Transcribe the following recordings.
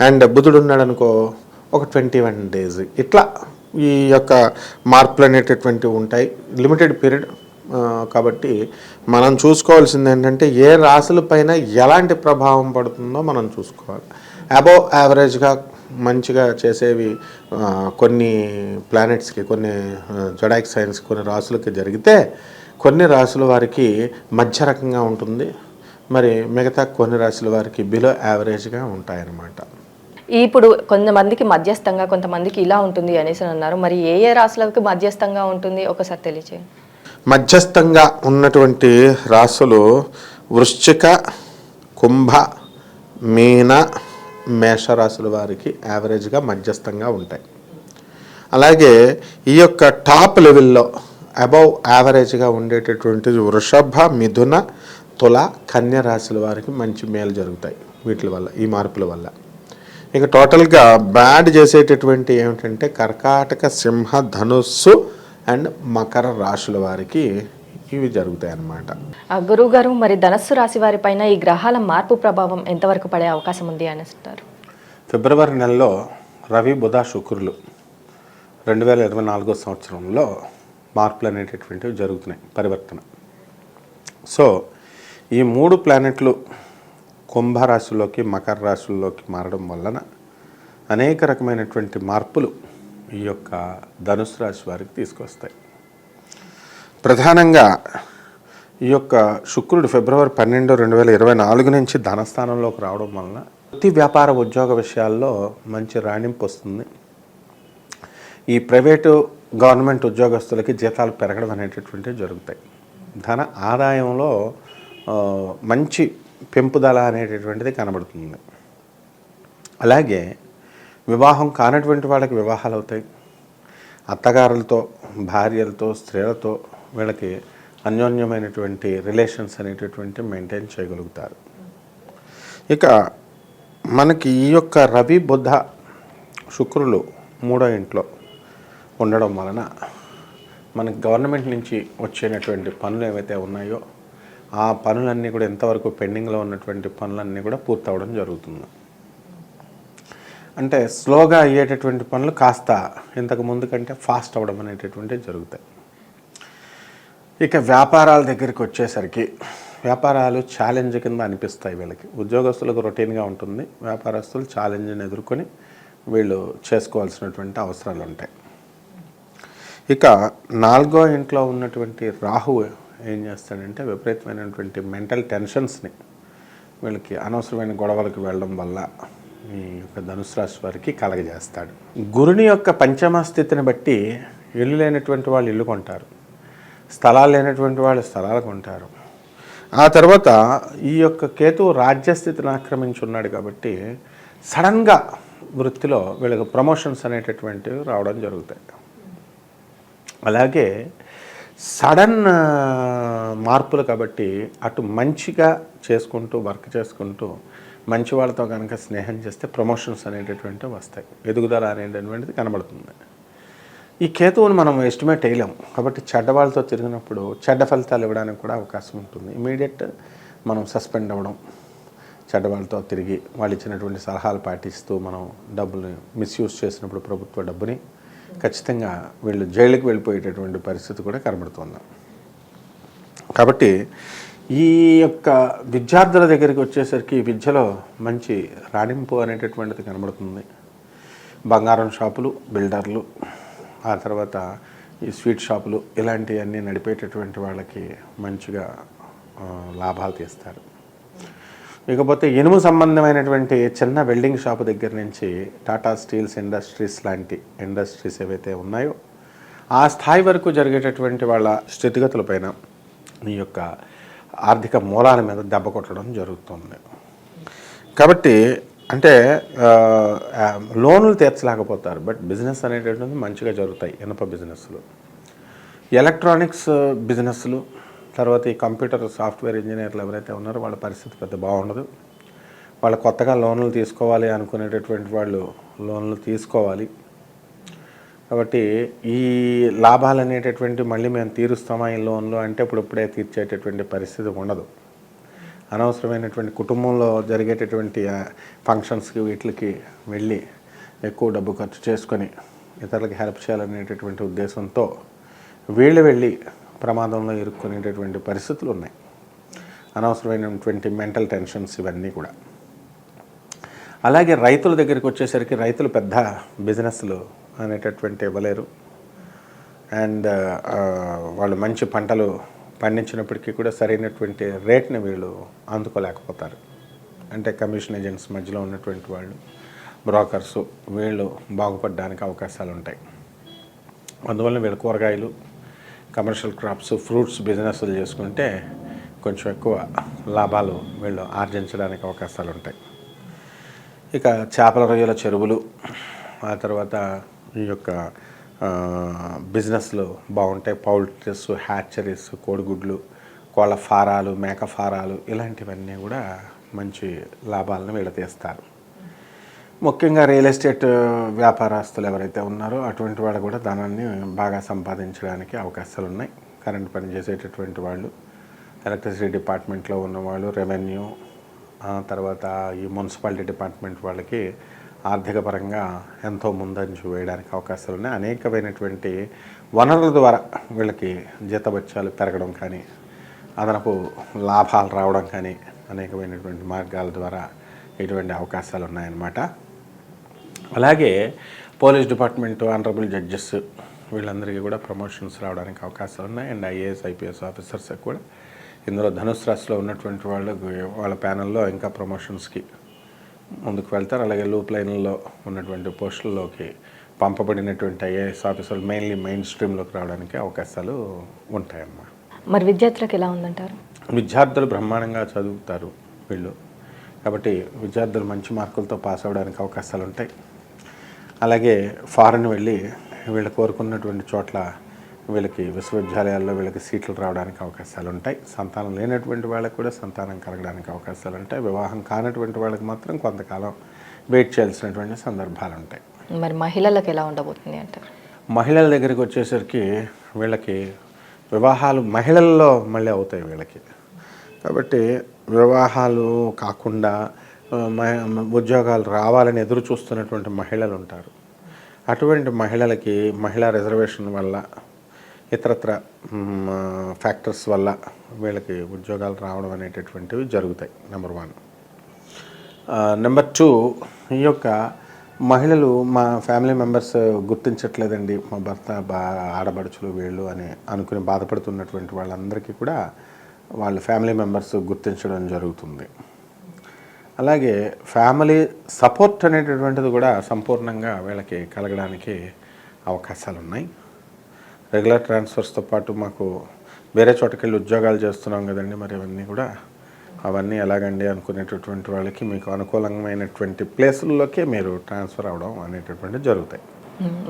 And బుధుడు ఉన్నాడు అనుకో ఒక ట్వంటీ వన్ డేస్. ఇట్లా ఈ యొక్క మార్పులు అనేటటువంటివి ఉంటాయి. లిమిటెడ్ పీరియడ్ కాబట్టి మనం చూసుకోవాల్సింది ఏంటంటే ఏ రాశుల పైన ఎలాంటి ప్రభావం పడుతుందో మనం చూసుకోవాలి. అబోవ్ యావరేజ్గా మంచిగా చేసేవి కొన్ని ప్లానెట్స్కి కొన్ని జొడాక్ సైన్స్ కొన్ని రాసులకి జరిగితే కొన్ని రాసుల వారికి మధ్య రకంగా ఉంటుంది. మరి మిగతా కొన్ని రాసుల వారికి బిలో యావరేజ్గా ఉంటాయన్నమాట. ఇప్పుడు కొంతమందికి మధ్యస్థంగా కొంతమందికి ఇలా ఉంటుంది అనేసి అన్నారు. మరి ఏ ఏ రాశులకు మధ్యస్థంగా ఉంటుంది? ఒకసారి తెలియచేయండి. మధ్యస్థంగా ఉన్నటువంటి రాసులు వృశ్చిక కుంభ మీన మేషరాశుల వారికి యావరేజ్గా మధ్యస్థంగా ఉంటాయి. అలాగే ఈ యొక్క టాప్ లెవెల్లో అబౌవ్ యావరేజ్గా ఉండేటటువంటి వృషభ మిథున తుల కన్య రాశుల వారికి మంచి మేలు జరుగుతాయి వీటి వల్ల ఈ మార్పుల వల్ల. ఇక టోటల్గా బ్యాడ్ చేసేటటువంటి ఏమిటంటే కర్కాటక సింహ ధనుస్సు అండ్ మకర రాశుల వారికి ఇవి జరుగుతాయి అన్నమాట ఆ గురువు గారు మరి ధనస్సు రాశి వారి పైన ఈ గ్రహాల మార్పు ప్రభావం ఎంతవరకు పడే అవకాశం ఉంది అని అంటారు ఫిబ్రవరి నెలలో రవి బుధ శుక్రులు రెండు వేల ఇరవై నాలుగో సంవత్సరంలో మార్పులు అనేటటువంటివి జరుగుతున్నాయి పరివర్తన. సో ఈ మూడు ప్లానెట్లు కుంభరాశిలోకి మకర రాశుల్లోకి మారడం వలన అనేక రకమైనటువంటి మార్పులు ఈ యొక్క ధనుసు రాశి వారికి తీసుకొస్తాయి. ప్రధానంగా ఈ యొక్క శుక్రుడు ఫిబ్రవరి పన్నెండు రెండు వేల ఇరవై నాలుగు నుంచి ధనస్థానంలోకి రావడం వలన వృత్తి వ్యాపార ఉద్యోగ విషయాల్లో మంచి రాణింపు వస్తుంది. ఈ ప్రైవేటు గవర్నమెంట్ ఉద్యోగస్తులకి జీతాలు పెరగడం అనేటటువంటివి జరుగుతాయి. ధన ఆదాయంలో మంచి పెంపుదల అనేటటువంటిది కనబడుతుంది. అలాగే వివాహం కానటువంటి వాళ్ళకి వివాహాలు అవుతాయి. అత్తగారులతో భార్యలతో స్త్రీలతో వీళ్ళకి అన్యోన్యమైనటువంటి రిలేషన్స్ అనేటటువంటి మెయింటైన్ చేయగలుగుతారు. ఇక మనకి ఈ యొక్క రవి బుద్ధ శుక్రులు మూడో ఇంట్లో ఉండడం వలన మనకి గవర్నమెంట్ నుంచి వచ్చేటటువంటి పనులు ఏవైతే ఉన్నాయో ఆ పనులన్నీ కూడా ఎంతవరకు పెండింగ్లో ఉన్నటువంటి పనులన్నీ కూడా పూర్తవడం జరుగుతుంది. అంటే స్లోగా అయ్యేటటువంటి పనులు కాస్త ఇంతకు ముందు కంటే ఫాస్ట్ అవ్వడం అనేటటువంటివి జరుగుతాయి. ఇక వ్యాపారాల దగ్గరికి వచ్చేసరికి వ్యాపారాలు ఛాలెంజ్ కింద అనిపిస్తాయి వీళ్ళకి. ఉద్యోగస్తులకు రొటీన్గా ఉంటుంది. వ్యాపారస్తులు ఛాలెంజ్ని ఎదుర్కొని వీళ్ళు చేసుకోవాల్సినటువంటి అవసరాలు ఉంటాయి. ఇక నాలుగో ఇంట్లో ఉన్నటువంటి రాహు ఏం చేస్తాడంటే విపరీతమైనటువంటి మెంటల్ టెన్షన్స్ని వీళ్ళకి అనవసరమైన గొడవలకు వెళ్ళడం వల్ల ఈ యొక్క ధనుసు రాశి వారికి కలగజేస్తాడు. గురుని యొక్క పంచమ స్థితిని బట్టి ఇల్లు లేనటువంటి వాళ్ళు ఇల్లు కొంటారు. స్థలాలు లేనటువంటి వాళ్ళు స్థలాలు కొంటారు. ఆ తర్వాత ఈ యొక్క కేతువు రాజ్యస్థితిని ఆక్రమించి ఉన్నాడు కాబట్టి సడన్గా వృత్తిలో వీళ్ళకి ప్రమోషన్స్ అనేటటువంటివి రావడం జరుగుతాయి. అలాగే సడన్ మార్పులు కాబట్టి అటు మంచిగా చేసుకుంటూ వర్క్ చేసుకుంటూ మంచి వాళ్ళతో కనుక స్నేహం చేస్తే ప్రమోషన్స్ అనేటటువంటివి వస్తాయి. ఎదుగుదల అనేటటువంటిది కనబడుతుంది. ఈ కేతువుని మనం ఎస్టిమేట్ వేయలేం కాబట్టి చెడ్డ వాళ్ళతో తిరిగినప్పుడు చెడ్డ ఫలితాలు ఇవ్వడానికి కూడా అవకాశం ఉంటుంది. ఇమీడియట్ మనం సస్పెండ్ అవ్వడం చెడ్డ వాళ్ళతో తిరిగి వాళ్ళు ఇచ్చినటువంటి సలహాలు పాటిస్తూ మనం డబ్బుని మిస్యూజ్ చేసినప్పుడు ప్రభుత్వ డబ్బుని ఖచ్చితంగా వీళ్ళు జైలుకి వెళ్ళిపోయేటటువంటి పరిస్థితి కూడా కనబడుతుంది. కాబట్టి ఈ యొక్క విద్యార్థుల దగ్గరికి వచ్చేసరికి విద్యలో మంచి రాణింపు అనేటటువంటిది కనబడుతుంది. బంగారం షాపులు బిల్డర్లు ఆ తర్వాత ఈ స్వీట్ షాపులు ఇలాంటివన్నీ నడిపేటటువంటి వాళ్ళకి మంచిగా లాభాలు తీస్తారు. ఇకపోతే ఇనుము సంబంధమైనటువంటి చిన్న వెల్డింగ్ షాపు దగ్గర నుంచి టాటా స్టీల్స్ ఇండస్ట్రీస్ లాంటి ఇండస్ట్రీస్ ఏవైతే ఉన్నాయో ఆ స్థాయి వరకు జరిగేటటువంటి వాళ్ళ స్థితిగతులపైన నీ యొక్క ఆర్థిక మూలాల మీద దెబ్బ కొట్టడం జరుగుతుంది. కాబట్టి అంటే లోన్లు తీర్చలేకపోతారు బట్ బిజినెస్ అనేటటువంటిది మంచిగా జరుగుతాయి ఇనప బిజినెస్లు. ఎలక్ట్రానిక్స్ బిజినెస్లు తర్వాత ఈ కంప్యూటర్ సాఫ్ట్వేర్ ఇంజనీర్లు ఎవరైతే ఉన్నారో వాళ్ళ పరిస్థితి పెద్ద బాగుండదు. వాళ్ళు కొత్తగా లోన్లు తీసుకోవాలి అనుకునేటటువంటి వాళ్ళు లోన్లు తీసుకోవాలి. కాబట్టి ఈ లాభాలు అనేటటువంటి మళ్ళీ మేము తీరుస్తామా ఈ లోన్లు అంటే ఇప్పుడిప్పుడే తీర్చేటటువంటి పరిస్థితి ఉండదు. అనవసరమైనటువంటి కుటుంబంలో జరిగేటటువంటి ఫంక్షన్స్కి వీటికి వెళ్ళి ఎక్కువ డబ్బు ఖర్చు చేసుకొని ఇతరులకు హెల్ప్ చేయాలనేటటువంటి ఉద్దేశంతో వీళ్ళు వెళ్ళి ప్రమాదంలో ఇరుక్కునేటటువంటి పరిస్థితులు ఉన్నాయి. అనవసరమైనటువంటి మెంటల్ టెన్షన్స్ ఇవన్నీ కూడా. అలాగే రైతుల దగ్గరికి వచ్చేసరికి రైతులు పెద్ద బిజినెస్లు అనేటటువంటి ఇవ్వలేరు. అండ్ వాళ్ళు మంచి పంటలు పండించినప్పటికీ కూడా సరైనటువంటి రేట్ని వీళ్ళు అందుకోలేకపోతారు. అంటే కమిషన్ ఏజెంట్స్ మధ్యలో ఉన్నటువంటి వాళ్ళు బ్రోకర్స్ వీళ్ళు బాగుపడడానికి అవకాశాలు ఉంటాయి అందువల్ల వీళ్ళు కూరగాయలు కమర్షియల్ క్రాప్స్ ఫ్రూట్స్ బిజినెస్లు చేసుకుంటే కొంచెం ఎక్కువ లాభాలు వీళ్ళు ఆర్జించడానికి అవకాశాలు ఉంటాయి. ఇక చేపల రొయ్యల చెరువులు ఆ తర్వాత ఈ యొక్క బిజినెస్లు బాగుంటాయి. పౌల్ట్రీస్ హ్యాచరీస్ కోడిగుడ్లు కోళ్ళ ఫారాలు మేక ఫారాలు ఇలాంటివన్నీ కూడా మంచి లాభాలను వీళ్ళు తీస్తారు. ముఖ్యంగా రియల్ ఎస్టేట్ వ్యాపారస్తులు ఎవరైతే ఉన్నారో అటువంటి వాళ్ళు కూడా ధనాన్ని బాగా సంపాదించడానికి అవకాశాలు ఉన్నాయి కరెంట్ పని చేసేటటువంటి వాళ్ళు ఎలక్ట్రిసిటీ డిపార్ట్మెంట్లో ఉన్నవాళ్ళు రెవెన్యూ తర్వాత ఈ మున్సిపాలిటీ డిపార్ట్మెంట్ వాళ్ళకి ఆర్థిక పరంగా ఎంతో ముందంజు వేయడానికి అవకాశాలు ఉన్నాయి అనేకమైనటువంటి వనరుల ద్వారా వీళ్ళకి జీతభత్యాలు పెరగడం కానీ అదనపు లాభాలు రావడం కానీ అనేకమైనటువంటి మార్గాల ద్వారా ఇటువంటి అవకాశాలు ఉన్నాయన్నమాట అలాగే పోలీస్ డిపార్ట్మెంట్ ఆనరబుల్ జడ్జెస్ వీళ్ళందరికీ కూడా ప్రమోషన్స్ రావడానికి అవకాశాలు ఉన్నాయి. అండ్ ఐఏఎస్ ఐపీఎస్ ఆఫీసర్స్ కూడా. ఇందులో ధనుసు రాశిలో ఉన్నటువంటి వాళ్ళు వాళ్ళ ప్యానల్లో ఇంకా ప్రమోషన్స్కి ముందుకు వెళ్తారు. అలాగే లూప్ లైన్లో ఉన్నటువంటి పోస్టుల్లోకి పంపబడినటువంటి ఐఏఎస్ ఆఫీసర్లు మెయిన్లీ మెయిన్ స్ట్రీమ్లోకి రావడానికి అవకాశాలు ఉంటాయన్నమాట మరి విద్యార్థులకు ఎలా ఉందంటారు? విద్యార్థులు బ్రహ్మాండంగా చదువుతారు వీళ్ళు. కాబట్టి విద్యార్థులు మంచి మార్కులతో పాస్ అవ్వడానికి అవకాశాలు ఉంటాయి. అలాగే ఫారెన్ వెళ్ళి వీళ్ళు కోరుకున్నటువంటి చోట్ల వీళ్ళకి విశ్వవిద్యాలయాల్లో వీళ్ళకి సీట్లు రావడానికి అవకాశాలు ఉంటాయి. సంతానం లేనటువంటి వాళ్ళకి కూడా సంతానం కలగడానికి అవకాశాలు ఉంటాయి. వివాహం కానటువంటి వాళ్ళకి మాత్రం కొంతకాలం వెయిట్ చేయాల్సినటువంటి సందర్భాలు ఉంటాయి. మరి మహిళలకు ఎలా ఉండబోతుంది అంటారు? మహిళల దగ్గరికి వచ్చేసరికి వీళ్ళకి వివాహాలు మహిళల్లో మళ్ళీ అవుతాయి వీళ్ళకి. కాబట్టి వివాహాలు కాకుండా ఉద్యోగాలు రావాలని ఎదురు చూస్తున్నటువంటి మహిళలు ఉంటారు. అటువంటి మహిళలకి మహిళా రిజర్వేషన్ వల్ల ఇతరత్ర ఫ్యాక్టర్స్ వల్ల వీళ్ళకి ఉద్యోగాలు రావడం అనేటటువంటివి జరుగుతాయి నెంబర్ వన్. నెంబర్ టూ ఈ యొక్క మహిళలు మా ఫ్యామిలీ మెంబర్స్ గుర్తించట్లేదండి. మా భర్త బా ఆడబడుచులు వీళ్ళు అని అనుకుని బాధపడుతున్నటువంటి వాళ్ళందరికీ కూడా వాళ్ళ ఫ్యామిలీ మెంబర్స్ గుర్తించడం జరుగుతుంది. అలాగే ఫ్యామిలీ సపోర్ట్ అనేటటువంటిది కూడా సంపూర్ణంగా వీళ్ళకి కలగడానికి అవకాశాలు ఉన్నాయి రెగ్యులర్ ట్రాన్స్ఫర్స్తో పాటు మాకు వేరే చోటకెళ్ళి ఉద్యోగాలు చేస్తున్నాం కదండి మరి అవన్నీ కూడా అవన్నీ ఎలాగండి అనుకునేటటువంటి వాళ్ళకి మీకు అనుకూలమైనటువంటి ప్లేసుల్లోకే మీరు ట్రాన్స్ఫర్ అవడం అనేటటువంటి జరుగుతాయి.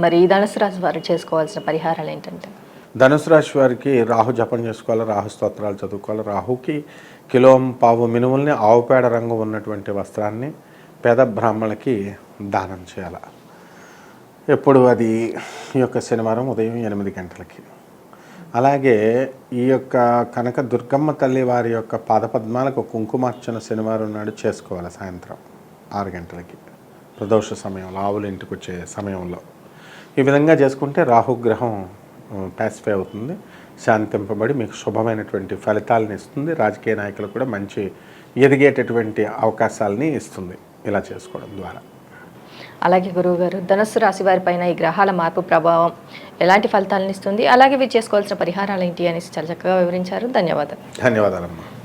మరి ఈ ధనుసు రాశి వారు చేసుకోవాల్సిన పరిహారాలు ఏంటంటే? ధనుసు రాశి వారికి రాహు జపం చేసుకోవాలి రాహు స్తోత్రాలు చదువుకోవాలి రాహుకి కిలోం పావు మినుముల్ని ఆవు పేడ రంగు ఉన్నటువంటి వస్త్రాన్ని పేద బ్రాహ్మణులకి దానం చేయాలి. ఎప్పుడు అది ఈ యొక్క శనివారం ఉదయం ఎనిమిది గంటలకి. అలాగే ఈ యొక్క కనక దుర్గమ్మ తల్లి వారి యొక్క పాదపద్మాలకు కుంకుమార్చన శనివారం నాడు చేసుకోవాలి సాయంత్రం ఆరు గంటలకి. ప్రదోష సమయంలో ఆవులు ఇంటికి వచ్చే సమయంలో. ఈ విధంగా చేసుకుంటే రాహుగ్రహం పాసిఫై అవుతుంది. శాంతింపబడి మీకు శుభమైనటువంటి ఫలితాలను ఇస్తుంది. రాజకీయ నాయకులు కూడా మంచి ఎదిగేటటువంటి అవకాశాలని ఇస్తుంది. ఇలా చేసుకోవడం ద్వారా. అలాగే గురువు గారు ధనస్సు రాశి వారి పైన ఈ గ్రహాల మార్పు ప్రభావం ఎలాంటి ఫలితాలను ఇస్తుంది? అలాగే వీరు చేసుకోవాల్సిన పరిహారాలు ఏంటి అనేసి చాలా చక్కగా వివరించారు. ధన్యవాదాలు. ధన్యవాదాలమ్మా.